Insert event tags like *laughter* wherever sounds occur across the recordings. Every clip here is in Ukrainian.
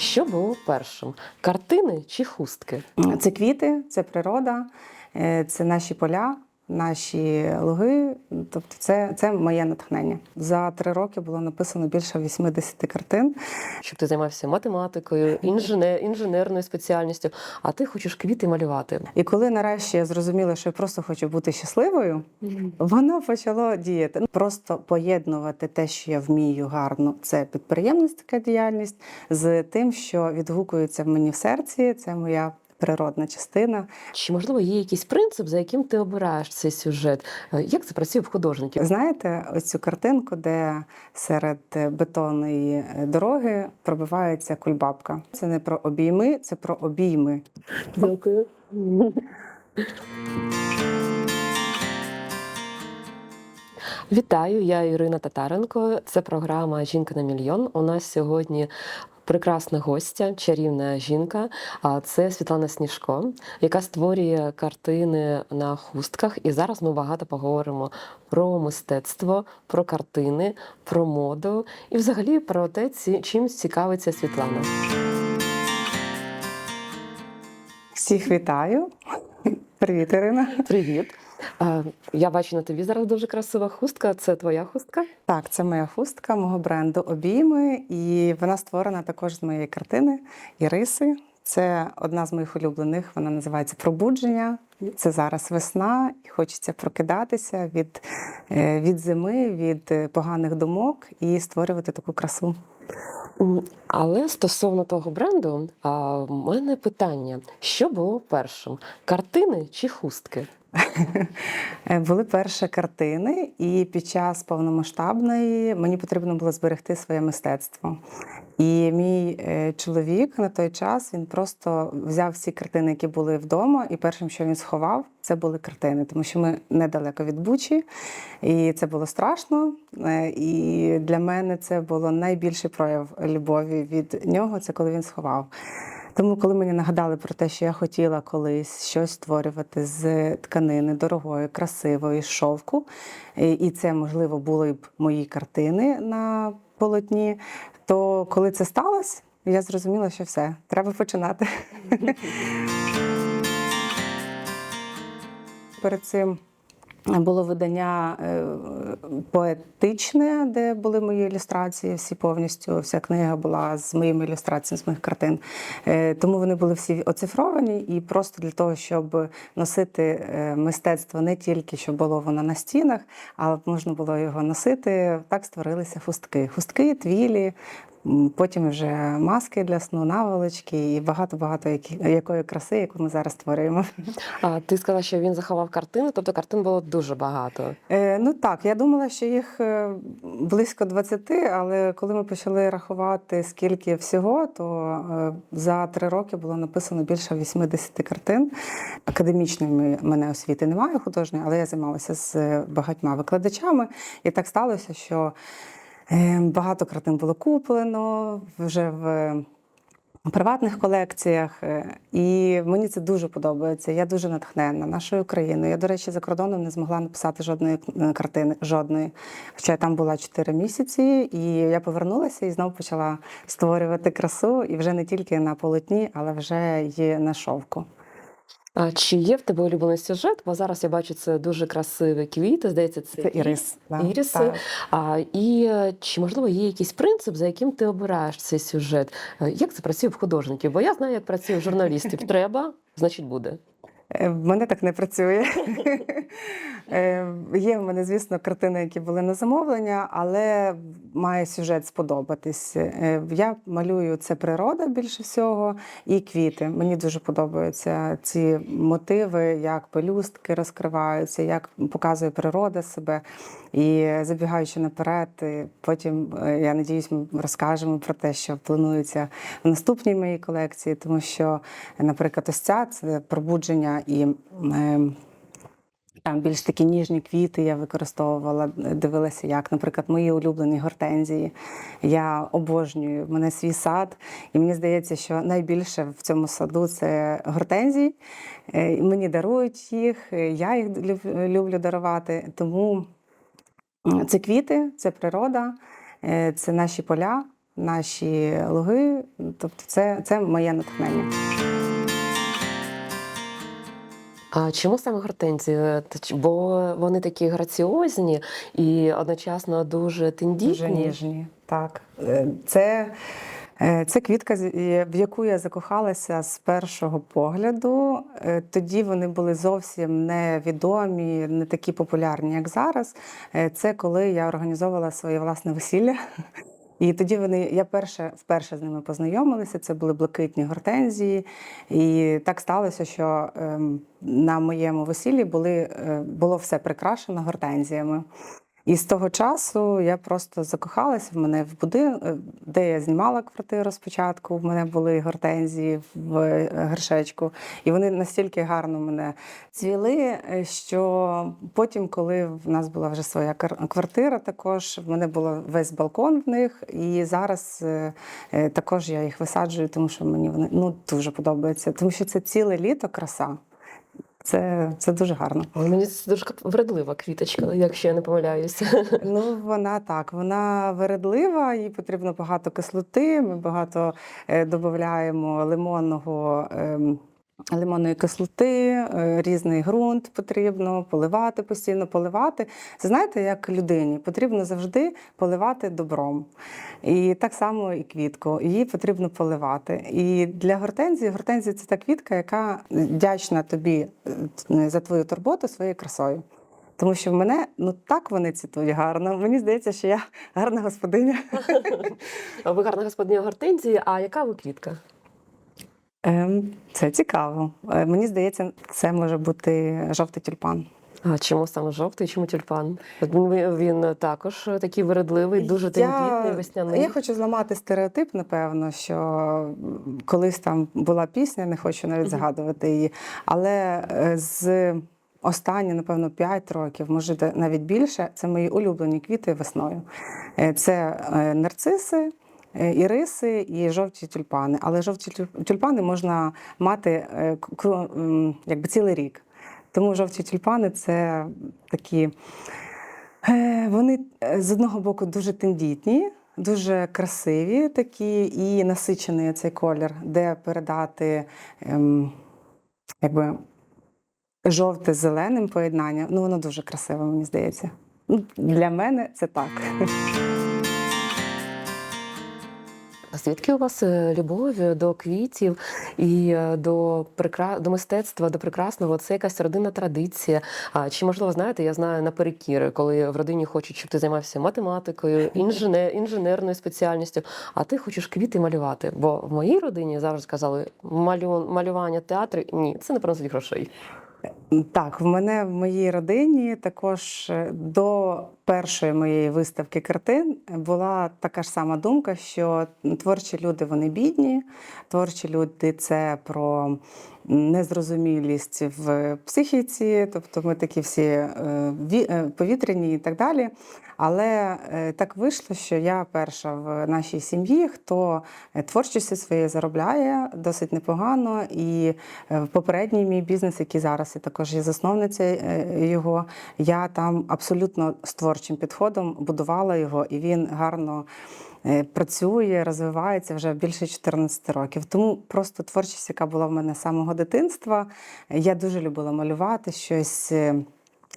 Що було першим? Картини чи хустки? Це квіти, це природа, е, це наші поля, наші луги. Тобто, це, це моє натхнення. За три роки було написано більше 80 картин. Щоб ти займався математикою, інженер, інженерною спеціальністю, а ти хочеш квіти малювати. І коли нарешті я зрозуміла, що я просто хочу бути щасливою, воно почало діяти. Просто поєднувати те, що я вмію гарно, це підприємницька діяльність, з тим, що відгукується в мені в серці. Це моя природна частина. Чи можливо є якийсь принцип, за яким ти обираєш цей сюжет? Е, Як це працює в художників? Знаєте, ось цю картинку, де серед бетонної дороги пробивається кульбабка. Це не про обійми, це про обійми. Дякую. Вітаю, я Ірина Татаренко. Це програма Жінка на мільйон. У нас сьогодні прекрасна гостя, чарівна жінка. А це Світлана Сніжко, яка створює картини на хустках. І зараз ми багато поговоримо про мистецтво, про картини, про моду і взагалі про те, чим цікавиться Світлана. Всіх вітаю. Привіт, Ірина. Привіт. Я бачу на тобі зараз дуже красива хустка. Це твоя хустка? Так, це моя хустка мого бренду Обійми, і вона створена також з моєї картини Іриси. Це одна з моїх улюблених. Вона називається Пробудження. Це зараз весна, і хочеться прокидатися від, е, від зими, від е, поганих думок і створювати таку красу. Але стосовно того бренду, в мене питання: що було першим? Картини чи хустки? Е, Були перші картини, і під час повномасштабної мені потрібно було зберегти своє мистецтво. І мій е, чоловік на той час він просто взяв всі картини, які були вдома, і першим, що він сховав, це були картини, тому що ми недалеко від Бучі, і це було страшно. Е, І для мене це було найбільший прояв любові від нього. Це коли він сховав. Тому, коли мені нагадали про те, що я хотіла колись щось створювати з тканини дорогої, красивої, шовку, і це можливо були б мої картини на полотні, то коли це сталося, я зрозуміла, що все, треба починати. *laughs* Перед цим було видання е, поетичне, де були мої ілюстрації, всі повністю. Вся книга була з моїми ілюстраціями, з моїх картин. Е, Тому вони були всі оцифровані, і просто для того, щоб носити е, мистецтво не тільки щоб було воно на стінах, а можна було його носити. Так створилися хустки. Хустки, твілі. Потім вже маски для сну, наволочки і багато-багато якої краси, яку ми зараз створюємо. А ти сказала, що він заховав картини, тобто картин було дуже багато. Е, ну так, я думала, що їх е, близько 20, але коли ми почали рахувати, скільки всього, то е, за три роки було написано більше 80 картин. Академічної мене освіти немає художньої, але я займалася з багатьма викладачами. І так сталося, що е, багато картин було куплено вже в. Приватних колекціях, е, і мені це дуже подобається. Я дуже натхненна нашою країною. Я, до речі, за кордоном не змогла написати жодної е, картини, жодної. Хоча я там була 4 місяці, і я повернулася і знову почала створювати красу, і вже не тільки на полотні, але вже й на шовку. А чи є в тебе улюблений сюжет? Бо зараз я бачу це дуже красиві квіти. Здається, це, Це ірис. да. Іріси. Так. А, і е, чи можливо є якийсь принцип, за яким ти обираєш цей сюжет? Е, Як це працює в художників? Бо я знаю, як працює в журналістів. Треба, значить буде. Е, В мене так не працює. *laughs* Е, Є в мене, звісно, картини, які були на замовлення, але має сюжет сподобатись. Е, Я малюю це природа більше всього і квіти. Мені дуже подобаються ці мотиви, як пелюстки розкриваються, як показує природа себе. І забігаючи наперед, потім е, я надіюсь, ми розкажемо про те, що планується в наступній моїй колекції, тому що, наприклад, ось ця це пробудження і. е, там більш такі ніжні квіти я використовувала, дивилася, як, наприклад, мої улюблені гортензії. Я обожнюю, в мене свій сад, і мені здається, що найбільше в цьому саду це гортензії. Е, Мені дарують їх, я їх люблю дарувати. Тому це квіти, це природа, е, це наші поля, наші луги. Тобто, це, це моє натхнення. А чому саме гортензії? Бо вони такі граціозні і одночасно дуже тендітні. Дуже ніжні. Так. Е, Це, це квітка, е, в яку я закохалася з першого погляду. Е, Тоді вони були зовсім невідомі, не такі популярні, як зараз. Е, Це коли я організовувала своє власне весілля. І тоді вони, я перше, вперше з ними познайомилася. Це були блакитні гортензії. І так сталося, що ем, на моєму весіллі були, е, було все прикрашено гортензіями. І з того часу я просто закохалася в мене в будинок, де я знімала квартиру спочатку. В мене були гортензії в е, горшечку, і вони настільки гарно мене цвіли, е, що потім, коли в нас була вже своя квартира, також в мене був весь балкон в них. І зараз е, е, також я їх висаджую, тому що мені вони ну дуже подобаються, тому що це ціле літо краса. Це, це дуже гарно. Мені це дуже вредлива квіточка, якщо я не помиляюся. Ну, вона так, вона вередлива, їй потрібно багато кислоти. Ми багато е, додаємо лимонного. Лимонної кислоти, е, різний ґрунт потрібно поливати постійно, поливати. Це знаєте, як людині потрібно завжди поливати добром. І так само і квітку. Її потрібно поливати. І для гортензії гортензія це та квітка, яка вдячна тобі е, за твою турботу своєю красою. Тому що в мене ну так вони цвітуть гарно. Мені здається, що я гарна господиня. *laughs* Ви гарна господиня гортензії, а яка ви квітка? Ем, Це цікаво. Е, Мені здається, це може бути жовтий тюльпан. А чому саме жовтий, чому тюльпан? Він, також такий вередливий, дуже тендітний, весняний. Я хочу зламати стереотип, напевно, що колись там була пісня, не хочу навіть згадувати її. Але е, з останні, напевно, 5 років, може навіть більше, це мої улюблені квіти весною. Е, Це нарциси. Е, Іриси і жовті тюльпани. Але жовті тюль- тюльпани можна мати е, якби цілий рік. Тому жовті тюльпани це такі Е, Вони з одного боку дуже тендітні, дуже красиві такі, і насичений цей колір, де передати ем, якби, жовте з зеленим поєднання. Ну, воно дуже красиве, мені здається. Для мене це так. А звідки у вас е, любов до квітів і е, до прикра... до мистецтва, до прекрасного? Це якась родинна традиція. А чи можливо знаєте, я знаю наперекір, коли в родині хочуть, щоб ти займався математикою, інженер... інженерною спеціальністю, а ти хочеш квіти малювати? Бо в моїй родині завжди казали, малю... малювання, театри ні, це не приносить грошей. Так, в мене в моїй родині також е, до першої моєї виставки картин була така ж сама думка, що творчі люди вони бідні, творчі люди це про незрозумілість в психіці, тобто ми такі всі е, е, повітряні і так далі. Але так вийшло, що я перша в нашій сім'ї, хто творчістю своєю заробляє досить непогано. І попередній мій бізнес, який зараз я також є засновницею е, його, я там абсолютно з творчим підходом будувала його, і він гарно. е, Працює, розвивається вже більше 14 років. Тому просто творчість, яка була в мене з самого дитинства. Я дуже любила малювати щось, е,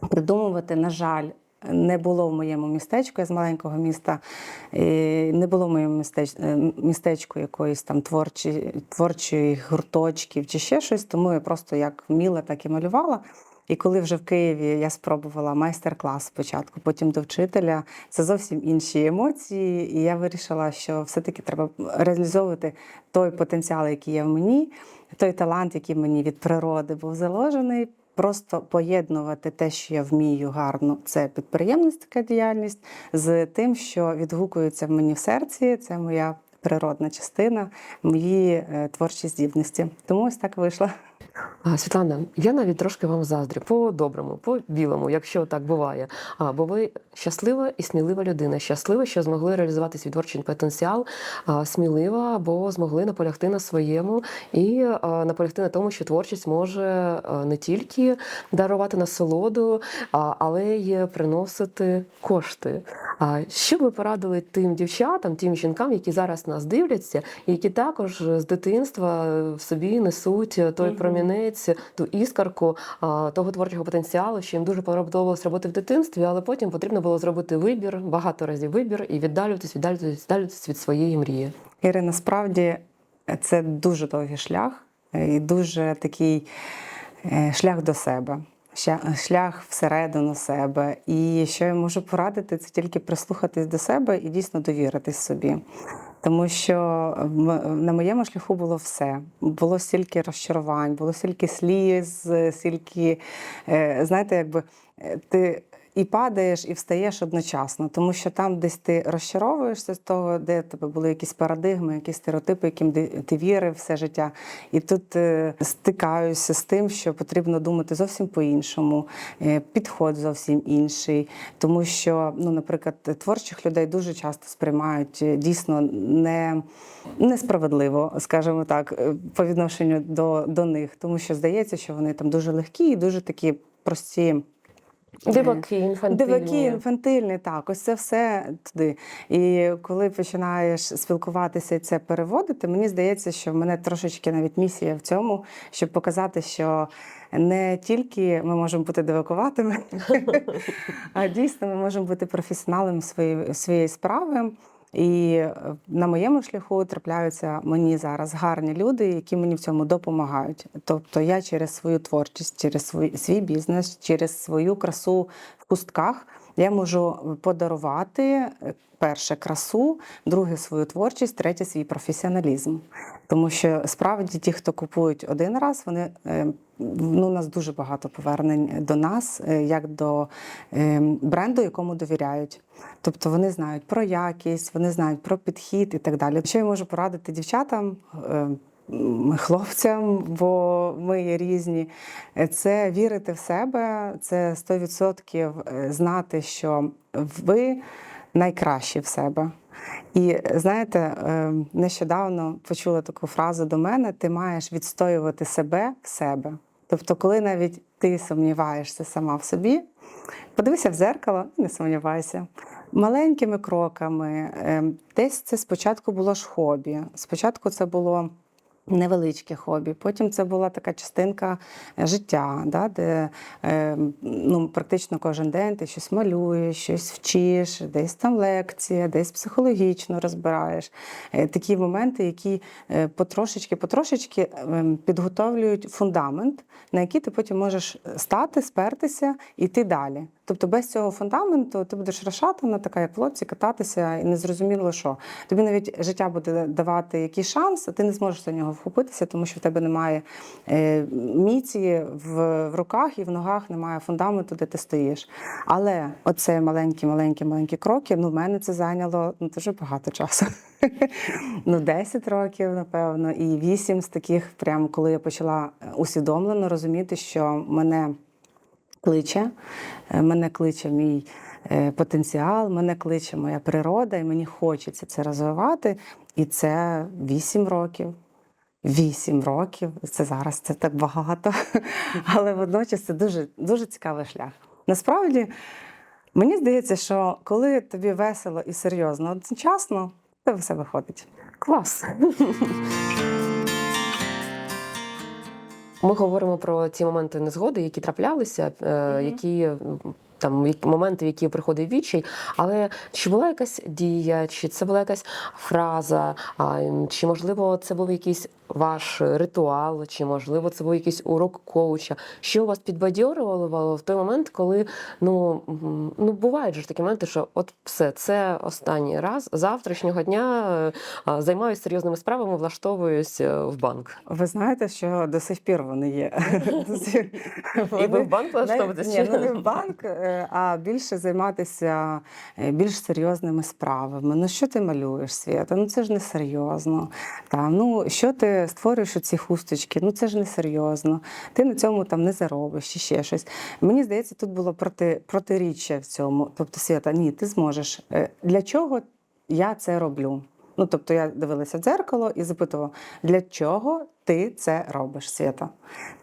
придумувати. На жаль, не було в моєму містечку, я з маленького міста, не було в моєму містеч... е, містечку якоїсь там творчі... творчої гурточків чи ще щось, тому я просто як вміла, так і малювала. І коли вже в Києві я спробувала майстер-клас спочатку, потім до вчителя, це зовсім інші емоції. І я вирішила, що все-таки треба реалізовувати той потенціал, який є в мені, той талант, який мені від природи був заложений. Просто поєднувати те, що я вмію гарно, це підприємницька діяльність, з тим, що відгукується в мені в серці. Це моя природна частина, мої е, творчі здібності. Тому ось так вийшло. А, Світлана, я навіть трошки вам заздрю по-доброму, по-білому, якщо так буває. А, бо ви щаслива і смілива людина. Щаслива, що змогли реалізувати свій творчий потенціал, а, смілива, бо змогли наполягти на своєму і а, наполягти на тому, що творчість може не тільки дарувати насолоду, а, але й приносити кошти. А що ви порадили тим дівчатам, тим жінкам, які зараз нас дивляться, які також з дитинства в собі несуть той Мгм. Промінець, ту іскарку того творчого потенціалу, що їм дуже подобалось робити в дитинстві, але потім потрібно було зробити вибір, багато разів вибір і віддалюватись, віддалюватись, віддалюватись від своєї мрії. Іри, насправді це дуже довгий шлях і дуже такий е, шлях до себе. Шлях всередину себе. І що я можу порадити, це тільки прислухатись до себе і дійсно довіритись собі. Тому що на моєму шляху було все. Було стільки розчарувань, було стільки сліз, стільки, е, знаєте, якби е, ти і падаєш, і встаєш одночасно, тому що там десь ти розчаровуєшся з того, де тебе були якісь парадигми, якісь стереотипи, яким ти- вірив все життя. І тут е, стикаюся з тим, що потрібно думати зовсім по-іншому, е, підход зовсім інший. Тому що, ну, наприклад, творчих людей дуже часто сприймають е, дійсно не, несправедливо, скажімо так, по відношенню до, до них, тому що здається, що вони там дуже легкі і дуже такі прості. Диваки, інфантильні. Диваки, інфантильні, так, ось це все туди. І коли починаєш спілкуватися і це переводити, мені здається, що в мене трошечки навіть місія в цьому, щоб показати, що не тільки ми можемо бути дивакуватими, *laughs* а дійсно ми можемо бути професіоналами своєї, своєї справи. І е, на моєму шляху трапляються мені зараз гарні люди, які мені в цьому допомагають. Тобто я через свою творчість, через свій, бізнес, через свою красу в пустках я можу подарувати е, перше красу, друге свою творчість, третє свій професіоналізм. Тому що справді ті, хто купують один раз, вони е, ну, у нас дуже багато повернень до нас, е, як до бренду, якому довіряють. Тобто вони знають про якість, вони знають про підхід і так далі. Що я можу порадити дівчатам? Е, Хлопцям, бо ми є різні, Е, це вірити в себе, це 100% знати, що ви найкращі в себе. І е, знаєте, е, нещодавно почула таку фразу до мене: ти маєш відстоювати себе в себе. Тобто, коли навіть ти сумніваєшся сама в собі, подивися в зеркало і не сумнівайся. Маленькими кроками. Е, Десь це спочатку було ж хобі. Спочатку це було невеличке хобі. Потім це була така частинка е, життя, да, де е, ну, практично кожен день ти щось малюєш, щось вчиш, десь там лекція, десь психологічно розбираєш. Е, Такі моменти, які е, потрошечки, потрошечки е, підготовлюють фундамент, на який ти потім можеш стати, спертися і йти далі. Тобто без цього фундаменту ти будеш розшатана, така як в лодці, кататися і не зрозуміло що. Тобі навіть життя буде давати якийсь шанс, а ти не зможеш за нього вхопитися, тому що в тебе немає е, міці в, руках і в ногах немає фундаменту, де ти стоїш. Але оце маленькі, маленькі, маленькі кроки. Ну, в мене це зайняло ну, дуже багато часу. *laughs* ну, 10 років, напевно, і 8 з таких, прям коли я почала усвідомлено розуміти, що мене кличе, е, мене кличе мій е, потенціал, мене кличе моя природа, і мені хочеться це розвивати. І це 8 років. Вісім років, це зараз це так багато, *laughs* але водночас це дуже, дуже цікавий шлях. Насправді, мені здається, що коли тобі весело і серйозно одночасно, це все виходить. Клас. *laughs* Ми говоримо про ті моменти незгоди, які траплялися, е, які там моменти, в які приходить відчай. Але чи була якась дія, чи це була якась фраза, а, чи можливо це був якийсь ваш ритуал, чи можливо це був якийсь урок коуча? Що вас підбадьорювало в той момент, коли ну, ну бувають ж такі моменти, що от все, це останній раз завтрашнього дня е, займаюся серйозними справами, влаштовуюсь е, в банк. Ви знаєте, що до сих пір вони є. І ви в банк влаштовуєтесь? Ні, ну не в банк. А більше займатися е, більш серйозними справами. Ну що ти малюєш, Свята? Ну це ж не серйозно. Та, ну що ти створюєш ці хусточки? Ну це ж не серйозно. Ти на цьому там не заробиш чи ще щось. Мені здається, тут було проти, протиріччя в цьому. Тобто, Свята, ні, ти зможеш. Е, Для чого я це роблю? Ну, тобто я дивилася в дзеркало і запитувала, для чого ти це робиш, Свята?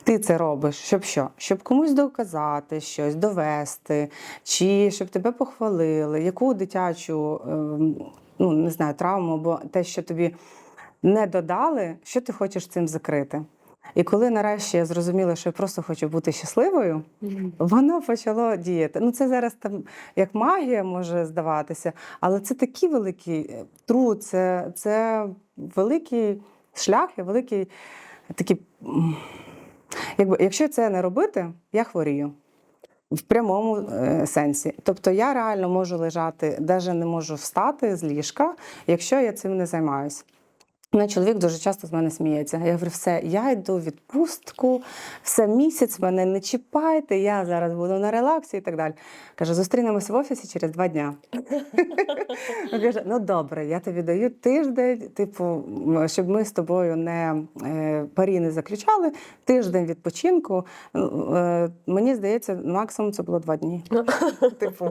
Ти це робиш, щоб що? Щоб комусь доказати щось, довести, чи щоб тебе похвалили, яку дитячу, ем, ну не знаю, травму, або те, що тобі не додали, що ти хочеш цим закрити. І коли нарешті я зрозуміла, що я просто хочу бути щасливою, воно почало діяти. Ну, це зараз там як магія може здаватися, але це такий великий е, труд, це, це великий шлях і великий такий. Якби, якщо це не робити, я хворію. В прямому е, сенсі. Тобто я реально можу лежати, навіть не можу встати з ліжка, якщо я цим не займаюся. Мене чоловік дуже часто з мене сміється. Я говорю, все, я йду в відпустку, все місяць мене не чіпайте, я зараз буду на релаксі і так далі. Каже, зустрінемося в офісі через два дня. Каже, ну добре, я тобі даю тиждень, типу, щоб ми з тобою не е, парі не заключали, тиждень відпочинку. Е, мені здається, максимум це було два дні. Типу,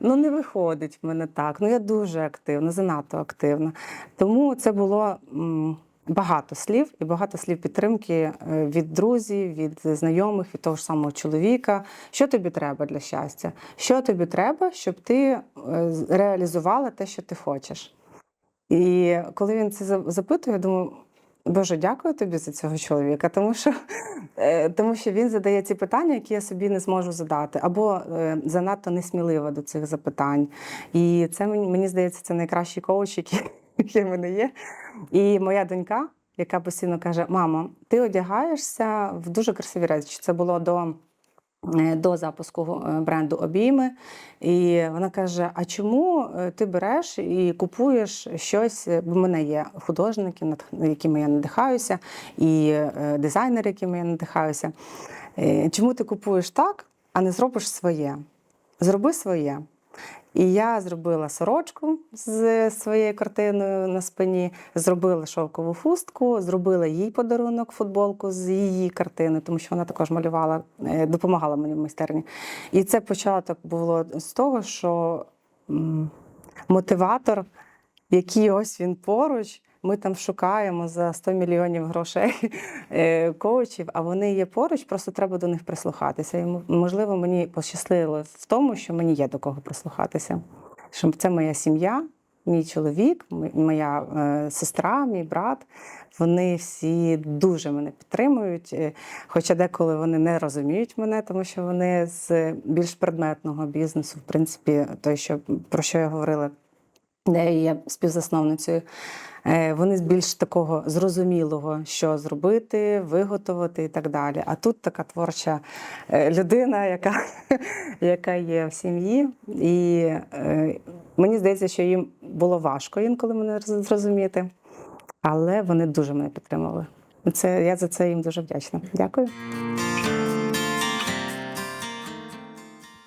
ну не виходить в мене так. Ну я дуже активна, занадто активна. Тому це було багато слів і багато слів підтримки е, від друзів, від знайомих, від того ж самого чоловіка. Що тобі треба для щастя? Що тобі треба, щоб ти е, реалізувала те, що ти хочеш? І коли він це запитує, я думаю. Боже, дякую тобі за цього чоловіка, тому що, е, тому що він задає ці питання, які я собі не зможу задати, або занадто несмілива до цих запитань. І це мені здається, це найкращий коуч, який, який в мене є. І моя донька, яка постійно каже: Мамо, ти одягаєшся в дуже красиві речі. Це було до. е, До запуску е, бренду обійми, і вона каже: А чому е, ти береш і купуєш щось? Бо в мене є художники, якими я надихаюся, і дизайнери, якими я надихаюся. Чому ти купуєш так, а не зробиш своє? Зроби своє. І я зробила сорочку з своєю картиною на спині, зробила шовкову хустку, зробила їй подарунок, футболку з її картини, тому що вона також малювала, е, допомагала мені в майстерні. І це початок було з того, що мотиватор, який ось він поруч. Ми там шукаємо за 100 мільйонів грошей *laughs* е, коучів, а вони є поруч, просто треба до них прислухатися. І можливо, мені пощастило в тому, що мені є до кого прислухатися. Що це моя сім'я, мій чоловік, моя е, сестра, мій брат. Вони всі дуже мене підтримують. е, Хоча деколи вони не розуміють мене, тому що вони з більш предметного бізнесу, в принципі, той, що про що я говорила де я є співзасновницею. Е, Вони більш такого зрозумілого, що зробити, виготовити і так далі. А тут така творча е, людина, яка, *laughs* яка є в сім'ї. І е, мені здається, що їм було важко інколи мене зрозуміти, але вони дуже мене підтримали. Це, я за це їм дуже вдячна. Дякую.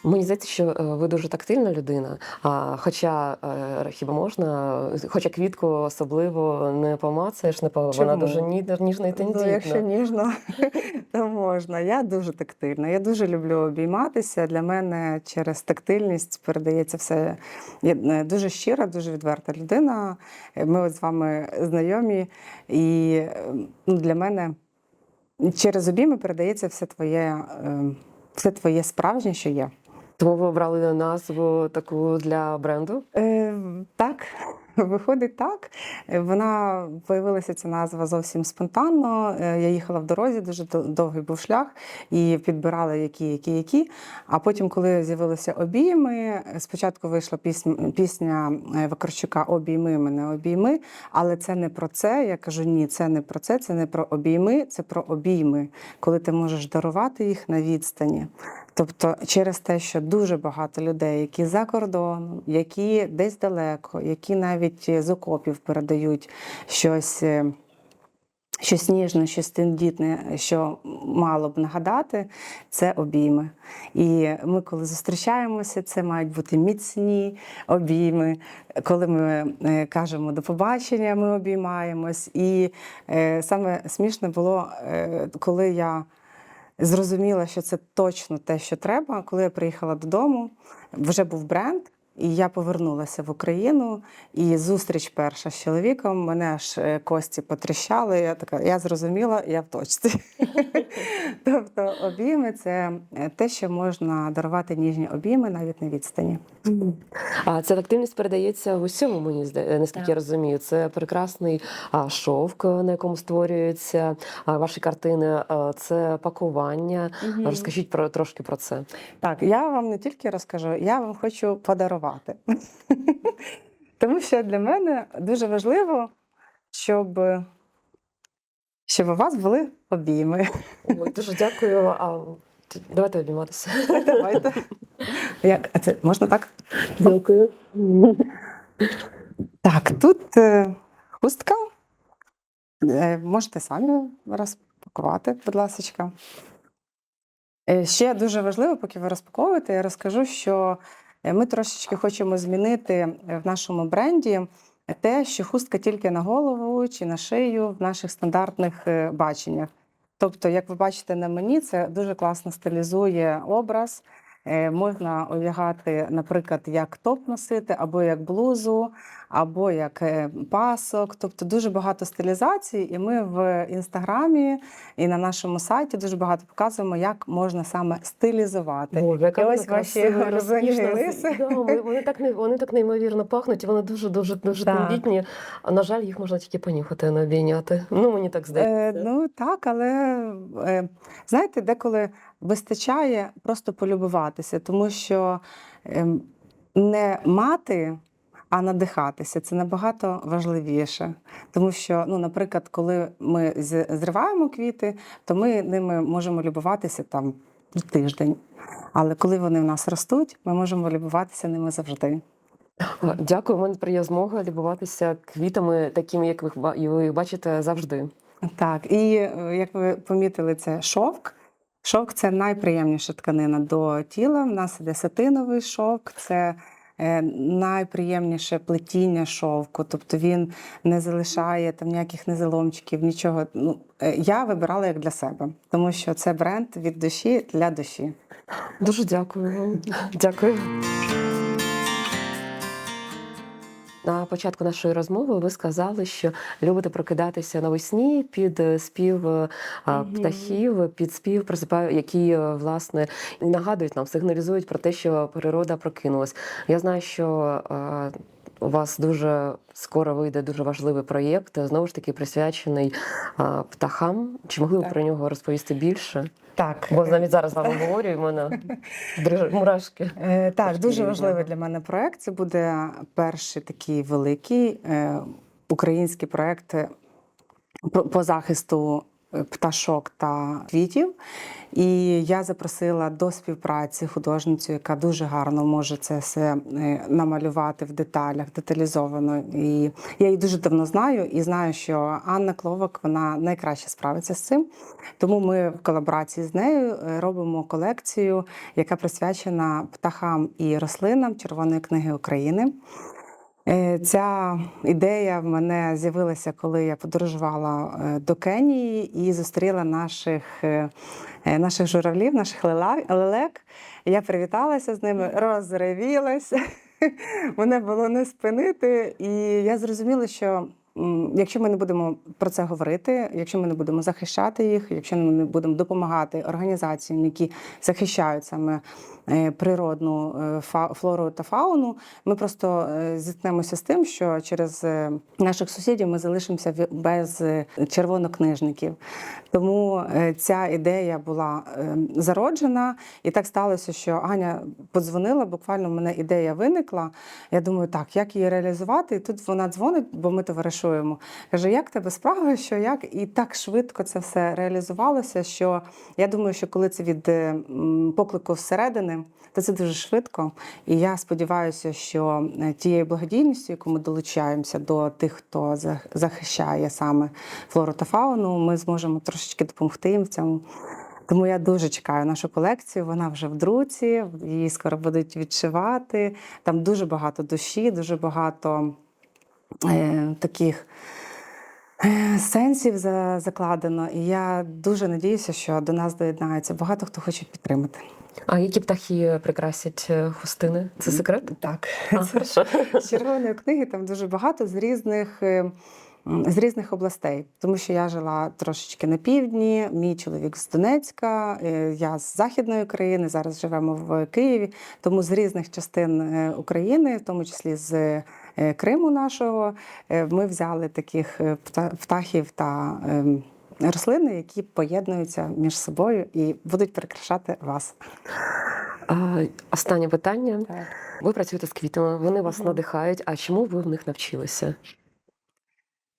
Мені здається, що е, ви дуже тактильна людина. А хоча е, хіба можна, хоча квітку особливо не помацаєш, не по вона дуже ні- ніжна і Ну, якщо ніжно, *laughs* то можна. Я дуже тактильна. Я дуже люблю обійматися. Для мене через тактильність передається все. Я е, дуже щира, дуже відверта людина. Ми от з вами знайомі, і ну, для мене через обійми передається все твоє, е, все твоє справжнє, що є. Тому ви обрали назву таку для бренду. Е, так, *laughs* виходить так. Е, Вона появилася ця назва зовсім спонтанно. Е, Я їхала в дорозі, дуже довгий був шлях, і підбирала які, які, які. А потім, коли з'явилися обійми, спочатку вийшла пісня, пісня е, Вакарчука Обійми мене, обійми. Але це не про це. Я кажу, ні, це не про це, це не про обійми, це про обійми, коли ти можеш дарувати їх на відстані. Тобто, через те, що дуже багато людей, які за кордоном, які десь далеко, які навіть з окопів передають щось. е, Щось ніжне, щось тендітне, що мало б нагадати, це обійми. І ми, коли зустрічаємося, це мають бути міцні обійми. Коли ми е, кажемо до побачення, ми обіймаємось. І е, саме смішне було, е, коли я зрозуміла, що це точно те, що треба. Коли я приїхала додому, вже був бренд. І я повернулася в Україну, і зустріч перша з чоловіком мене аж е, кості потріщали. Я така, я зрозуміла, я в точці. *laughs* тобто обійми це е, те, що можна дарувати ніжні обійми навіть на відстані. А ця активність передається в усьому, мені здається, наскільки Так. я розумію. Це прекрасний а, шовк, на якому створюються а, ваші картини, а, це пакування. Розкажіть про трошки про це. Так, я вам не тільки розкажу, я вам хочу подарувати. *laughs* Тому що для мене дуже важливо, щоб, щоб у вас були обійми. Ой, дуже дякую. А, давайте обійматися. Давайте. *laughs* Як? А це можна так? Дякую. Так, тут е, хустка. Е, можете самі розпакувати, будь ласка. Е, ще дуже важливо, поки ви розпаковуєте, я розкажу, що ми трошечки хочемо змінити в нашому бренді те, що хустка тільки на голову чи на шию в наших стандартних е, баченнях. Тобто, як ви бачите на мені, це дуже класно стилізує образ. Е, Можна одягати, наприклад, як топ носити, або як блузу, або як е, пасок. Тобто дуже багато стилізацій, і ми в інстаграмі і на нашому сайті дуже багато показуємо, як можна саме стилізувати. Боже, яка І ось ваші риси. *laughs* Да, вони, так, не- вони так неймовірно пахнуть, і вони дуже дуже дуже тендітні. На жаль, їх можна тільки понюхати, а не обійняти. Ну мені так Е, здається. ну так, але е, знаєте, деколи вистачає просто полюбуватися, тому що ем, не мати, а надихатися це набагато важливіше. Тому що, ну, наприклад, коли ми зриваємо квіти, то ми ними можемо любуватися там тиждень. Але коли вони в нас ростуть, ми можемо любуватися ними завжди. Дякую. У мене тепер змога любуватися квітами, такими, як ви, їх бачите завжди. Так, і е, як ви помітили, це шовк. Шовк це найприємніша тканина до тіла. У нас іде сатиновий шовк, це найприємніше плетіння шовку, тобто він не залишає там ніяких незаломчиків, нічого. Ну, е, я вибирала як для себе, тому що це бренд від душі для душі. Дуже дякую. Дякую. На початку нашої розмови ви сказали, що любите прокидатися навесні під е, спів е, птахів, під спів просипаю, які е, власне нагадують нам, сигналізують про те, що природа прокинулась. Я знаю, що у вас дуже скоро вийде дуже важливий проєкт, знову ж таки присвячений а, птахам. Чи могли ви про нього розповісти більше? Так, Бо навіть зараз з вами говорю, і в мене *laughs* мурашки. Е, Так, дуже важливий для мене проект. Це буде перший такий великий е, український проект е, по- захисту пташок та квітів. І я запросила до співпраці художницю, яка дуже гарно може це все е, намалювати в деталях, деталізовано. І я її дуже давно знаю і знаю, що Анна Кловак вона найкраще справиться з цим. Тому ми в колаборації з нею е, робимо колекцію, яка присвячена птахам і рослинам Червоної книги України. Е, Ця ідея в мене з'явилася, коли я подорожувала е, до Кенії і зустріла наших, е, наших журавлів, наших лелек. Я привіталася з ними, розревілася. *laughs* Мене було не спинити. І я зрозуміла, що якщо ми не будемо про це говорити, якщо ми не будемо захищати їх, якщо ми не будемо допомагати організаціям, які захищають саме е, природну е, флору та фауну, ми просто е, зіткнемося з тим, що через наших сусідів ми залишимося без червонокнижників. Тому ця ідея була зароджена, і так сталося, що Аня подзвонила. Буквально в мене ідея виникла. Я думаю, так, як її реалізувати? І тут вона дзвонить, бо ми товаришуємо товаришуємо. Каже, як тебе справи, що як? І так швидко це все реалізувалося, що я думаю, що коли це від е, поклику всередини, то це дуже швидко. І я сподіваюся, що е, тією благодійністю, яку ми долучаємося до тих, хто захищає саме флору та фауну, ми зможемо трошечки допомогти їм в цьому. Тому я дуже чекаю нашу колекцію. Вона вже в друці, її скоро будуть відшивати. Там дуже багато душі, дуже багато е, таких е, сенсів за, закладено. І я дуже надіюся, що до нас доєднається багато хто хоче підтримати. А які птахи прикрасять е, хустини? Це секрет? Так, А, хорошо. з червоної книги там дуже багато з різних. З різних областей, тому що я жила трошечки на півдні, мій чоловік з Донецька, я з Західної України, зараз живемо в Києві. Тому з різних частин України, в тому числі з Криму нашого, е, ми взяли таких е, птахів та ем, рослини, які поєднуються між собою і будуть прикрашати вас. А, останнє питання. Ви працюєте з квітами, вони вас надихають. А чому ви в них навчилися?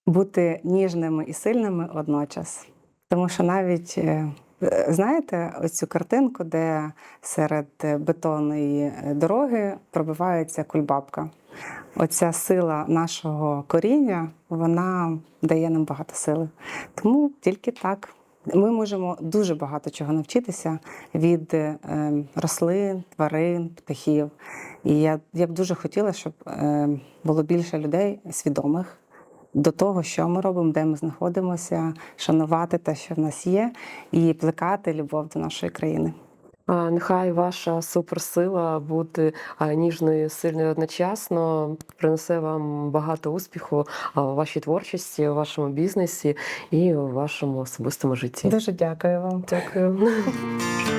бути ніжними і сильними одночас. Тому що навіть е, е, знаєте, ось цю картинку, де серед е, бетонної е, дороги пробивається кульбабка. Оця сила нашого коріння, вона дає нам багато сили. Тому тільки так. Ми можемо дуже багато чого навчитися від е, рослин, тварин, птахів. І я, я б дуже хотіла, щоб е, було більше людей свідомих до того, що ми робимо, де ми знаходимося, шанувати те, що в нас є, і плекати любов до нашої країни. Нехай ваша суперсила бути ніжною, ніжною, сильною одночасно принесе вам багато успіху у вашій творчості, у вашому бізнесі і у вашому особистому житті. Дуже дякую вам. Дякую. *laughs*